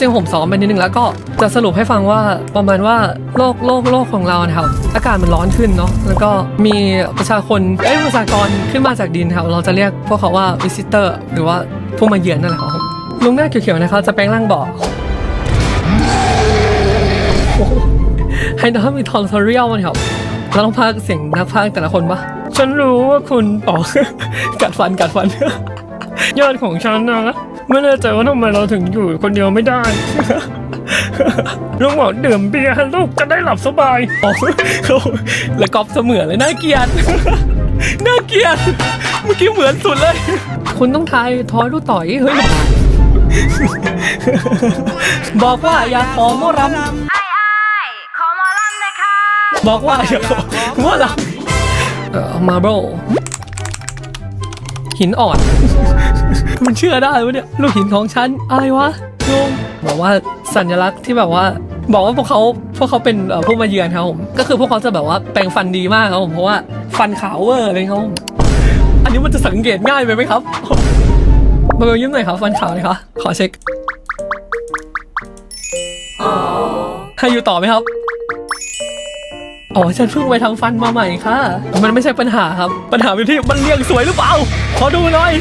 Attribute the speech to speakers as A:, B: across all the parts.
A: จริงผมซ้อมไปนิดนึงแล้วก็จะสรุปให้ฟังว่าประมาณว่าโลกโลกโลกของเรานะครับอากาศมันร้อนขึ้นเนาะแล้วก็มีประชาชนเอ้ยประชากรขึ้นมาจากดินครับเราจะเรียกพวกเขาว่า visitor หรือว่าผู้มาเยือนนั่นแหละครับลุงหน้าเขียวๆนะครับจะแปลงร่างบอกให้น้องมีทอนทอเรียลมันครับเราต้องพากเสียงนักพากแต่ละคนปะฉันรู้ว่าคุณอ๋อกัดฟันกัดฟัน ยอดของฉันนะ ไม่แน่ใจว่าทำไมเราถึงอยู่คนเดียวไม่ได้ลุงบอกดื่มเบียร์ลูกจะได้หลับสบายอ๋อแล้วกอบเสมือนเลยน่าเกลียดน่าเกลียดเมื่อกี้เหมือนสุดเลย คุณต้องทายทอยลูกต่อยเฮ้ยบอกว่าอย่าขอโมอรำ
B: ไอ้ไอ้ายขอหมอลำเลยค่ะ
A: บอกว่าอย่าขอโมอรำเอ่อมาร์เบลหินอ่อน มันเชื่อได้วะเนี่ยลูกหินของฉันอะไรวะงงบอกว่าสัญลักษณ์ที่แบบว่า บอกว่าพวกเขาพวกเขาเป็นผู้มาเยือนครับผมก็คือพวกเขาจะแบบว่าแปรงฟันดีมากครับผมเพราะว่าฟันขาวเวอร์เลยครับอันนี้มันจะสังเกตง่ายไปไหมครับมาเบลยิ้มหน่อยครับฟันขาวเลยค่ะขอเช็คให้อยู่ต่อไหมครับอ๋อฉันเพิ่งไปทำฟันมาใหม่ค่ะ มันไม่ใช่ปัญหาครับ ปัญหาอยู่ที่มันเรียงสวยหรือเปล่า ขอดูหน่อย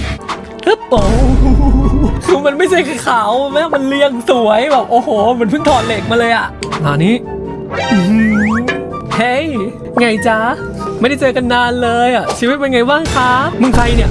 A: ฮึบโอ้คือมันไม่ใช่ขาวแม่มันเรียงสวยแบบโอ้โหเหมือนเพิ่งถอดเหล็กมาเลยอะมานี้เฮ้ยไงจ๊ะไม่ได้เจอกันนานเลยอะชีวิตเป็นไงบ้างคะมึงใครเนี่ย